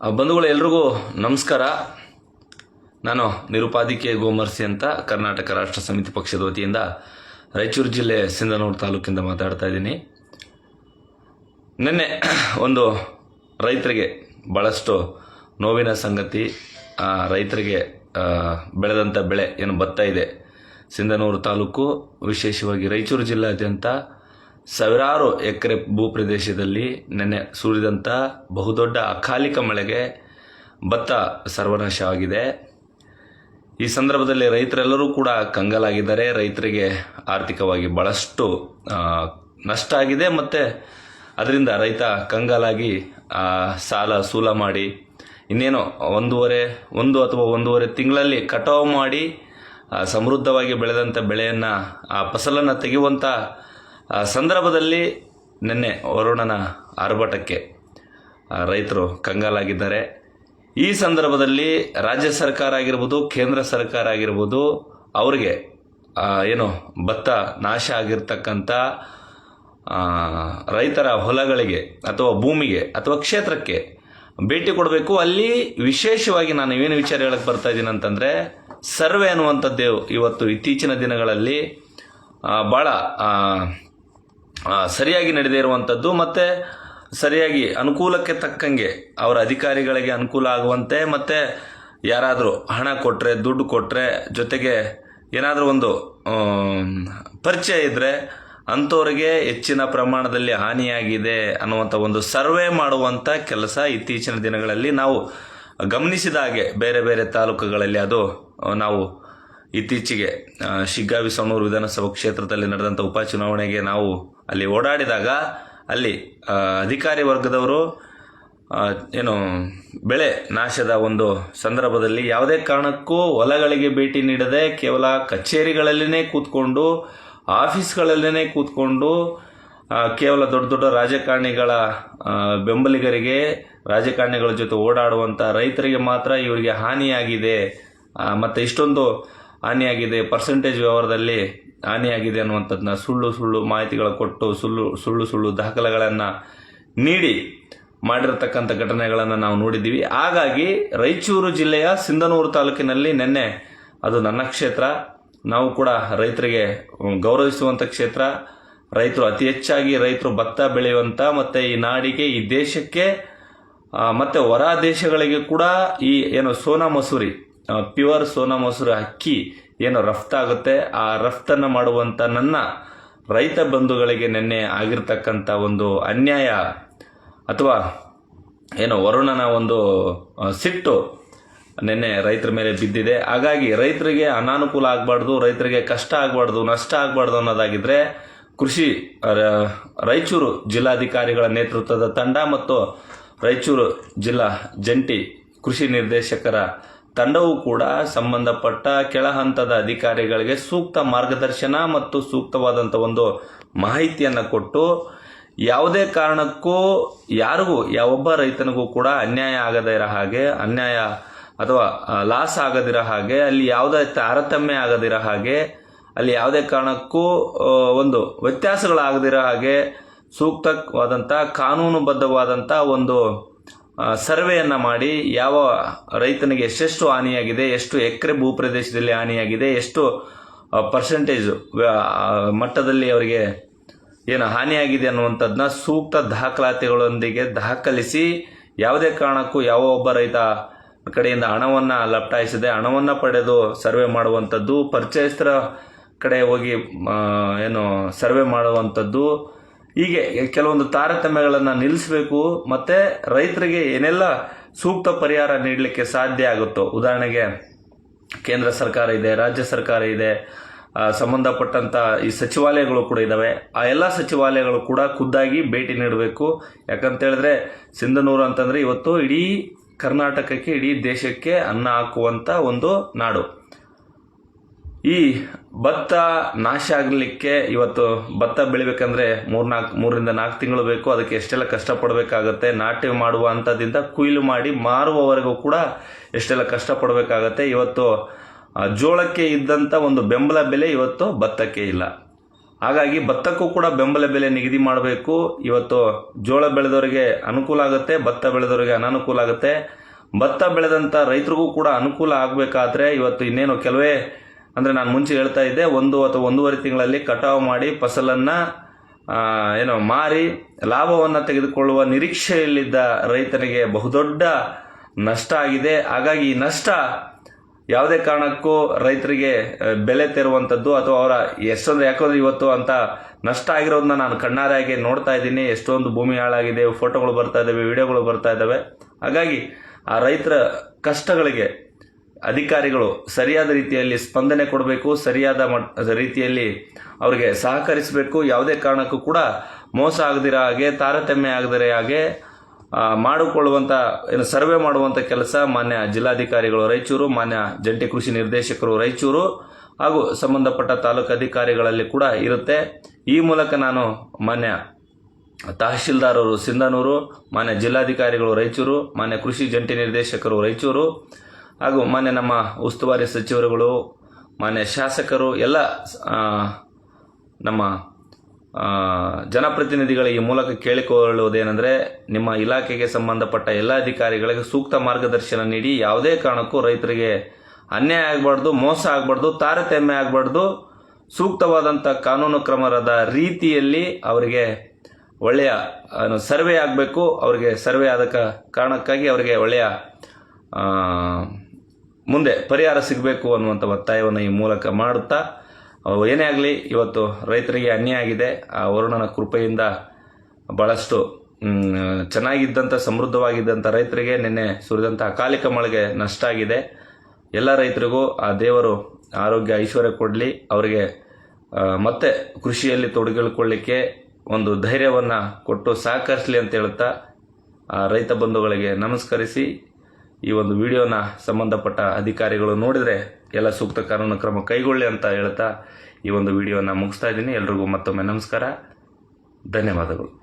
ಬಂಧುಗಳು, ಎಲ್ರಿಗೂ ನಮಸ್ಕಾರ. ನಾನು ನಿರುಪಾದಿಕೆ ಗೋಮರ್ಸಿ ಅಂತ ಕರ್ನಾಟಕ ರಾಷ್ಟ್ರ ಸಮಿತಿ ಪಕ್ಷದ ವತಿಯಿಂದ ರಾಯಚೂರು ಜಿಲ್ಲೆ ಸಿಂಧನೂರು ತಾಲೂಕಿಂದ ಮಾತಾಡ್ತಾ ಇದ್ದೀನಿ. ನಿನ್ನೆ ಒಂದು ರೈತರಿಗೆ ಭಾಳಷ್ಟು ನೋವಿನ ಸಂಗತಿ ರೈತರಿಗೆ ಬೆಳೆದಂಥ ಬೆಳೆ ಏನು ಭತ್ತ ಇದೆ. ಸಿಂಧನೂರು ತಾಲೂಕು, ವಿಶೇಷವಾಗಿ ರಾಯಚೂರು ಜಿಲ್ಲಾದ್ಯಂತ ಸಾವಿರಾರು ಎಕರೆ ಭೂಪ್ರದೇಶದಲ್ಲಿ ನೆನ್ನೆ ಸುರಿದಂಥ ಬಹುದೊಡ್ಡ ಅಕಾಲಿಕ ಮಳೆಗೆ ಭತ್ತ ಸರ್ವನಾಶವಾಗಿದೆ. ಈ ಸಂದರ್ಭದಲ್ಲಿ ರೈತರೆಲ್ಲರೂ ಕೂಡ ಕಂಗಲಾಗಿದ್ದಾರೆ. ರೈತರಿಗೆ ಆರ್ಥಿಕವಾಗಿ ಭಾಳಷ್ಟು ನಷ್ಟ ಆಗಿದೆ ಮತ್ತು ಅದರಿಂದ ರೈತ ಕಂಗಾಲಾಗಿ ಸಾಲ ಸೂಲ ಮಾಡಿ ಇನ್ನೇನೋ ಒಂದೂವರೆ, ಒಂದು ಅಥವಾ ಒಂದೂವರೆ ತಿಂಗಳಲ್ಲಿ ಕಟಾವು ಮಾಡಿ ಸಮೃದ್ಧವಾಗಿ ಬೆಳೆದಂಥ ಬೆಳೆಯನ್ನು, ಆ, ಫಸಲನ್ನು ತೆಗೆಯುವಂಥ ಆ, ಸಂದರ್ಭದಲ್ಲಿ ನಿನ್ನೆ ವರುಣನ ಆರ್ಭಟಕ್ಕೆ ರೈತರು ಕಂಗಾಲಾಗಿದ್ದಾರೆ. ಈ ಸಂದರ್ಭದಲ್ಲಿ ರಾಜ್ಯ ಸರ್ಕಾರ ಆಗಿರ್ಬೋದು ಕೇಂದ್ರ ಸರ್ಕಾರ ಆಗಿರ್ಬೋದು ಅವರಿಗೆ ಏನು ಭತ್ತ ನಾಶ ಆಗಿರ್ತಕ್ಕಂಥ ರೈತರ ಹೊಲಗಳಿಗೆ ಅಥವಾ ಭೂಮಿಗೆ ಅಥವಾ ಕ್ಷೇತ್ರಕ್ಕೆ ಭೇಟಿ ಕೊಡಬೇಕು. ಅಲ್ಲಿ ವಿಶೇಷವಾಗಿ ನಾನು ಏನು ವಿಚಾರ ಹೇಳಕ್ಕೆ ಬರ್ತಾ ಇದ್ದೀನಿ ಅಂತಂದರೆ ಸರ್ವೆ ಅನ್ನುವಂಥದ್ದು ಇವತ್ತು ಇತ್ತೀಚಿನ ದಿನಗಳಲ್ಲಿ ಭಾಳ ಸರಿಯಾಗಿ ನಡೆದೇ ಇರುವಂಥದ್ದು ಮತ್ತು ಸರಿಯಾಗಿ ಅನುಕೂಲಕ್ಕೆ ತಕ್ಕಂಗೆ ಅವರ ಅಧಿಕಾರಿಗಳಿಗೆ ಅನುಕೂಲ ಆಗುವಂತೆ ಮತ್ತು ಯಾರಾದರೂ ಹಣ ಕೊಟ್ಟರೆ ದುಡ್ಡು ಕೊಟ್ಟರೆ ಜೊತೆಗೆ ಏನಾದರೂ ಒಂದು ಪರಿಚಯ ಇದ್ದರೆ ಅಂಥವ್ರಿಗೆ ಹೆಚ್ಚಿನ ಪ್ರಮಾಣದಲ್ಲಿ ಹಾನಿಯಾಗಿದೆ ಅನ್ನುವಂಥ ಒಂದು ಸರ್ವೆ ಮಾಡುವಂಥ ಕೆಲಸ ಇತ್ತೀಚಿನ ದಿನಗಳಲ್ಲಿ ನಾವು ಗಮನಿಸಿದ ಹಾಗೆ ಬೇರೆ ಬೇರೆ ತಾಲೂಕುಗಳಲ್ಲಿ ಅದು ನಾವು ಇತ್ತೀಚೆಗೆ ಶಿಗ್ಗಾವಿ ಸೋಮೂರು ವಿಧಾನಸಭಾ ಕ್ಷೇತ್ರದಲ್ಲಿ ನಡೆದಂಥ ಉಪಚುನಾವಣೆಗೆ ನಾವು ಅಲ್ಲಿ ಓಡಾಡಿದಾಗ ಅಲ್ಲಿ ಅಧಿಕಾರಿ ವರ್ಗದವರು ಏನು, ಬೆಳೆ ನಾಶದ ಒಂದು ಸಂದರ್ಭದಲ್ಲಿ ಯಾವುದೇ ಕಾರಣಕ್ಕೂ ಹೊಲಗಳಿಗೆ ಭೇಟಿ ನೀಡದೆ ಕೇವಲ ಕಚೇರಿಗಳಲ್ಲಿನೇ ಕೂತ್ಕೊಂಡು ಆಫೀಸ್ಗಳಲ್ಲೇ ಕೂತ್ಕೊಂಡು ಕೇವಲ ದೊಡ್ಡ ದೊಡ್ಡ ರಾಜಕಾರಣಿಗಳ ಬೆಂಬಲಿಗರಿಗೆ, ರಾಜಕಾರಣಿಗಳ ಜೊತೆ ಓಡಾಡುವಂಥ ರೈತರಿಗೆ ಮಾತ್ರ ಇವರಿಗೆ ಹಾನಿಯಾಗಿದೆ. ಮತ್ತೆ ಇಷ್ಟೊಂದು ಹಾನಿಯಾಗಿದೆ ಪರ್ಸೆಂಟೇಜ್ ವ್ಯವಹಾರದಲ್ಲಿ ಹಾನಿಯಾಗಿದೆ ಅನ್ನುವಂಥದ್ದನ್ನ ಸುಳ್ಳು ಸುಳ್ಳು ಮಾಹಿತಿಗಳು ಕೊಟ್ಟು ಸುಳ್ಳು ಸುಳ್ಳು ಸುಳ್ಳು ದಾಖಲೆಗಳನ್ನು ನೀಡಿ ಮಾಡಿರತಕ್ಕಂಥ ಘಟನೆಗಳನ್ನು ನಾವು ನೋಡಿದ್ದೀವಿ. ಹಾಗಾಗಿ ರಾಯಚೂರು ಜಿಲ್ಲೆಯ ಸಿಂಧನೂರು ತಾಲೂಕಿನಲ್ಲಿ ನಿನ್ನೆ ಅದು ನನ್ನ ಕ್ಷೇತ್ರ, ನಾವು ಕೂಡ ರೈತರಿಗೆ ಗೌರವಿಸುವಂಥ ಕ್ಷೇತ್ರ. ರೈತರು ಅತಿ ಹೆಚ್ಚಾಗಿ ರೈತರು ಭತ್ತ ಬೆಳೆಯುವಂಥ ಮತ್ತು ಈ ನಾಡಿಗೆ, ಈ ದೇಶಕ್ಕೆ ಮತ್ತು ಹೊರ ದೇಶಗಳಿಗೆ ಕೂಡ ಈ ಏನು ಸೋನಾ ಮಸೂರಿ ಪ್ಯೂರ್ ಸೋನಾ ಮೊಸರು ಅಕ್ಕಿ ಏನು ರಫ್ತಾಗುತ್ತೆ ಆ ರಫ್ತನ್ನು ಮಾಡುವಂಥ ನನ್ನ ರೈತ ಬಂಧುಗಳಿಗೆ ನಿನ್ನೆ ಆಗಿರ್ತಕ್ಕಂಥ ಒಂದು ಅನ್ಯಾಯ ಅಥವಾ ಏನು ವರುಣನ ಒಂದು ಸಿಟ್ಟು ನಿನ್ನೆ ರೈತರ ಮೇಲೆ ಬಿದ್ದಿದೆ. ಹಾಗಾಗಿ ರೈತರಿಗೆ ಅನಾನುಕೂಲ ಆಗಬಾರ್ದು, ರೈತರಿಗೆ ಕಷ್ಟ ಆಗಬಾರ್ದು, ನಷ್ಟ ಆಗಬಾರ್ದು ಅನ್ನೋದಾಗಿದ್ದರೆ ಕೃಷಿ ರಾಯಚೂರು ಜಿಲ್ಲಾಧಿಕಾರಿಗಳ ನೇತೃತ್ವದ ತಂಡ ಮತ್ತು ರಾಯಚೂರು ಜಿಲ್ಲಾ ಜಂಟಿ ಕೃಷಿ ನಿರ್ದೇಶಕರ ತಂಡವು ಕೂಡ ಸಂಬಂಧಪಟ್ಟ ಕೆಳ ಹಂತದ ಅಧಿಕಾರಿಗಳಿಗೆ ಸೂಕ್ತ ಮಾರ್ಗದರ್ಶನ ಮತ್ತು ಸೂಕ್ತವಾದಂಥ ಒಂದು ಮಾಹಿತಿಯನ್ನು ಕೊಟ್ಟು ಯಾವುದೇ ಕಾರಣಕ್ಕೂ ಯಾರಿಗೂ, ಯಾವೊಬ್ಬ ರೈತನಿಗೂ ಕೂಡ ಅನ್ಯಾಯ ಆಗದೇ ಇರೋ ಹಾಗೆ, ಅನ್ಯಾಯ ಅಥವಾ ಲಾಸ್ ಆಗದಿರೋ ಹಾಗೆ, ಅಲ್ಲಿ ಯಾವುದೇ ತಾರತಮ್ಯ ಆಗದಿರೋ ಹಾಗೆ, ಅಲ್ಲಿ ಯಾವುದೇ ಕಾರಣಕ್ಕೂ ಒಂದು ವ್ಯತ್ಯಾಸಗಳಾಗದಿರೋ ಹಾಗೆ ಸೂಕ್ತವಾದಂಥ ಕಾನೂನುಬದ್ಧವಾದಂಥ ಒಂದು ಸರ್ವೆಯನ್ನು ಮಾಡಿ ಯಾವ ರೈತನಿಗೆ ಎಷ್ಟೆಷ್ಟು ಹಾನಿಯಾಗಿದೆ, ಎಷ್ಟು ಎಕರೆ ಭೂಪ್ರದೇಶದಲ್ಲಿ ಹಾನಿಯಾಗಿದೆ, ಎಷ್ಟು ಪರ್ಸೆಂಟೇಜ್ ಮಟ್ಟದಲ್ಲಿ ಅವರಿಗೆ ಏನು ಹಾನಿಯಾಗಿದೆ ಅನ್ನುವಂಥದ್ದನ್ನ ಸೂಕ್ತ ದಾಖಲಾತಿಗಳೊಂದಿಗೆ ದಾಖಲಿಸಿ ಯಾವುದೇ ಕಾರಣಕ್ಕೂ ಯಾವ ಒಬ್ಬ ರೈತ ಕಡೆಯಿಂದ ಹಣವನ್ನು ಲಪ್ಟಾಯಿಸದೆ ಹಣವನ್ನು ಪಡೆದು ಸರ್ವೆ ಮಾಡುವಂಥದ್ದು, ಪರಿಚಯಸ್ಥರ ಕಡೆ ಹೋಗಿ ಏನು ಸರ್ವೆ ಮಾಡುವಂಥದ್ದು ಹೀಗೆ ಕೆಲವೊಂದು ತಾರತಮ್ಯಗಳನ್ನು ನಿಲ್ಲಿಸಬೇಕು, ಮತ್ತು ರೈತರಿಗೆ ಏನೆಲ್ಲ ಸೂಕ್ತ ಪರಿಹಾರ ನೀಡಲಿಕ್ಕೆ ಸಾಧ್ಯ ಆಗುತ್ತೋ. ಉದಾಹರಣೆಗೆ ಕೇಂದ್ರ ಸರ್ಕಾರ ಇದೆ, ರಾಜ್ಯ ಸರ್ಕಾರ ಇದೆ ಸಂಬಂಧಪಟ್ಟಂಥ ಈ ಸಚಿವಾಲಯಗಳು ಕೂಡ ಇದ್ದಾವೆ ಆ ಎಲ್ಲ ಸಚಿವಾಲಯಗಳು ಕೂಡ ಖುದ್ದಾಗಿ ಭೇಟಿ ನೀಡಬೇಕು. ಯಾಕಂತೇಳಿದ್ರೆ ಸಿಂಧನೂರು ಅಂತಂದರೆ ಇವತ್ತು ಇಡೀ ಕರ್ನಾಟಕಕ್ಕೆ, ಇಡೀ ದೇಶಕ್ಕೆ ಅನ್ನ ಹಾಕುವಂಥ ಒಂದು ನಾಡು. ಈ ಭತ್ತ ನಾಶ ಆಗಲಿಕ್ಕೆ ಇವತ್ತು ಭತ್ತ ಬೆಳಿಬೇಕಂದ್ರೆ ಮೂರ್ನಾಲ್ಕು ಮೂರರಿಂದ ನಾಲ್ಕು ತಿಂಗಳು ಬೇಕು. ಅದಕ್ಕೆ ಎಷ್ಟೆಲ್ಲ ಕಷ್ಟಪಡಬೇಕಾಗತ್ತೆ? ನಾಟಿ ಮಾಡುವ ಅಂಥದ್ದಿಂದ ಕುಯ್ಲು ಮಾಡಿ ಮಾರುವವರೆಗೂ ಕೂಡ ಎಷ್ಟೆಲ್ಲ ಕಷ್ಟಪಡಬೇಕಾಗತ್ತೆ? ಇವತ್ತು ಜೋಳಕ್ಕೆ ಇದ್ದಂಥ ಒಂದು ಬೆಂಬಲ ಬೆಲೆ ಇವತ್ತು ಭತ್ತಕ್ಕೆ ಇಲ್ಲ. ಹಾಗಾಗಿ ಭತ್ತಕ್ಕೂ ಕೂಡ ಬೆಂಬಲ ಬೆಲೆ ನಿಗದಿ ಮಾಡಬೇಕು. ಇವತ್ತು ಜೋಳ ಬೆಳೆದವರಿಗೆ ಅನುಕೂಲ ಆಗುತ್ತೆ, ಭತ್ತ ಬೆಳೆದವರಿಗೆ ಅನಾನುಕೂಲ ಆಗುತ್ತೆ. ಭತ್ತ ಬೆಳೆದಂಥ ರೈತರಿಗೂ ಕೂಡ ಅನುಕೂಲ ಆಗಬೇಕಾದ್ರೆ ಇವತ್ತು ಇನ್ನೇನು ಕೆಲವೇ ಅಂದರೆ ನಾನು ಮುಂಚೆ ಹೇಳ್ತಾ ಇದ್ದೆ, ಒಂದು ಅಥವಾ ಒಂದೂವರೆ ತಿಂಗಳಲ್ಲಿ ಕಟಾವು ಮಾಡಿ ಫಸಲನ್ನು ಏನೋ ಮಾರಿ ಲಾಭವನ್ನು ತೆಗೆದುಕೊಳ್ಳುವ ನಿರೀಕ್ಷೆಯಲ್ಲಿದ್ದ ರೈತನಿಗೆ ಬಹುದೊಡ್ಡ ನಷ್ಟ ಆಗಿದೆ. ಹಾಗಾಗಿ ಈ ನಷ್ಟ ಯಾವುದೇ ಕಾರಣಕ್ಕೂ ರೈತರಿಗೆ ಬೆಲೆ ತೆರುವಂಥದ್ದು ಅಥವಾ ಅವರ ಎಷ್ಟೊಂದು ಯಾಕಂದ್ರೆ ಇವತ್ತು ಅಂತ ನಷ್ಟ ಆಗಿರೋದನ್ನ ನಾನು ಕಣ್ಣಾರೆಯಾಗಿ ನೋಡ್ತಾ ಇದ್ದೀನಿ. ಎಷ್ಟೊಂದು ಭೂಮಿ ಹಾಳಾಗಿದೆ, ಫೋಟೋಗಳು ಬರ್ತಾ ಇದ್ದಾವೆ ವಿಡಿಯೋಗಳು ಬರ್ತಾ ಇದ್ದಾವೆ ಹಾಗಾಗಿ ಆ ರೈತರ ಕಷ್ಟಗಳಿಗೆ ಅಧಿಕಾರಿಗಳು ಸರಿಯಾದ ರೀತಿಯಲ್ಲಿ ಸ್ಪಂದನೆ ಕೊಡಬೇಕು, ಸರಿಯಾದ ರೀತಿಯಲ್ಲಿ ಅವರಿಗೆ ಸಹಕರಿಸಬೇಕು. ಯಾವುದೇ ಕಾರಣಕ್ಕೂ ಕೂಡ ಮೋಸ ಆಗದಿರ ಹಾಗೆ, ತಾರತಮ್ಯ ಆಗದಿರ ಹಾಗೆ ಮಾಡಿಕೊಳ್ಳುವಂಥ ಏನು ಸರ್ವೆ ಮಾಡುವಂಥ ಕೆಲಸ ಮಾನ್ಯ ಜಿಲ್ಲಾಧಿಕಾರಿಗಳು ರಾಯಚೂರು, ಮಾನ್ಯ ಜಂಟಿ ಕೃಷಿ ನಿರ್ದೇಶಕರು ರಾಯಚೂರು ಹಾಗೂ ಸಂಬಂಧಪಟ್ಟ ತಾಲೂಕು ಅಧಿಕಾರಿಗಳಲ್ಲಿ ಕೂಡ ಇರುತ್ತೆ. ಈ ಮೂಲಕ ನಾನು ಮಾನ್ಯ ತಹಶೀಲ್ದಾರರು ಸಿಂಧನೂರು, ಮಾನ್ಯ ಜಿಲ್ಲಾಧಿಕಾರಿಗಳು ರಾಯಚೂರು, ಮಾನ್ಯ ಕೃಷಿ ಜಂಟಿ ನಿರ್ದೇಶಕರು ರಾಯಚೂರು ಹಾಗೂ ಮಾನ್ಯ ನಮ್ಮ ಉಸ್ತುವಾರಿ ಸಚಿವರುಗಳು, ಮಾನ್ಯ ಶಾಸಕರು, ಎಲ್ಲ ನಮ್ಮ ಜನಪ್ರತಿನಿಧಿಗಳ ಈ ಮೂಲಕ ಕೇಳಿಕೊಳ್ಳುವುದೇನೆಂದರೆ ನಿಮ್ಮ ಇಲಾಖೆಗೆ ಸಂಬಂಧಪಟ್ಟ ಎಲ್ಲ ಅಧಿಕಾರಿಗಳಿಗೆ ಸೂಕ್ತ ಮಾರ್ಗದರ್ಶನ ನೀಡಿ ಯಾವುದೇ ಕಾರಣಕ್ಕೂ ರೈತರಿಗೆ ಅನ್ಯಾಯ ಆಗಬಾರ್ದು, ಮೋಸ ಆಗಬಾರ್ದು, ತಾರತಮ್ಯ ಆಗಬಾರ್ದು, ಸೂಕ್ತವಾದಂಥ ಕಾನೂನು ಕ್ರಮದ ರೀತಿಯಲ್ಲಿ ಅವರಿಗೆ ಒಳ್ಳೆಯ ಸರ್ವೆ ಆಗಬೇಕು, ಅವರಿಗೆ ಸರ್ವೆ ಆದ ಕಾರಣಕ್ಕಾಗಿ ಅವರಿಗೆ ಒಳ್ಳೆಯ ಮುಂದೆ ಪರಿಹಾರ ಸಿಗಬೇಕು ಅನ್ನುವಂಥ ಒತ್ತಾಯವನ್ನು ಈ ಮೂಲಕ ಮಾಡುತ್ತಾ ಏನೇ ಆಗಲಿ ಇವತ್ತು ರೈತರಿಗೆ ಅನ್ಯಾಯ ಆಗಿದೆ. ಆ ವರುಣನ ಕೃಪೆಯಿಂದ ಭಾಳಷ್ಟು ಚೆನ್ನಾಗಿದ್ದಂಥ ಸಮೃದ್ಧವಾಗಿದ್ದಂಥ ರೈತರಿಗೆ ನಿನ್ನೆ ಸುರಿದಂಥ ಅಕಾಲಿಕ ಮಳೆಗೆ ನಷ್ಟ ಆಗಿದೆ. ಎಲ್ಲ ರೈತರಿಗೂ ಆ ದೇವರು ಆರೋಗ್ಯ, ಐಶ್ವರ್ಯ ಕೊಡಲಿ. ಅವರಿಗೆ ಮತ್ತೆ ಕೃಷಿಯಲ್ಲಿ ತೊಡಗಿಕೊಳ್ಳಿಕ್ಕೆ ಒಂದು ಧೈರ್ಯವನ್ನು ಕೊಟ್ಟು ಸಹಕರಿಸಲಿ ಅಂತ ಹೇಳುತ್ತಾ ಆ ರೈತ ಬಂಧುಗಳಿಗೆ ನಮಸ್ಕರಿಸಿ ಈ ಒಂದು ವಿಡಿಯೋನ ಸಂಬಂಧಪಟ್ಟ ಅಧಿಕಾರಿಗಳು ನೋಡಿದರೆ ಎಲ್ಲ ಸೂಕ್ತ ಕಾನೂನು ಕ್ರಮ ಕೈಗೊಳ್ಳಿ ಅಂತ ಹೇಳ್ತಾ ಈ ಒಂದು ವಿಡಿಯೋನ ಮುಗಿಸ್ತಾ ಇದ್ದೀನಿ. ಎಲ್ರಿಗೂ ಮತ್ತೊಮ್ಮೆ ನಮಸ್ಕಾರ. ಧನ್ಯವಾದಗಳು.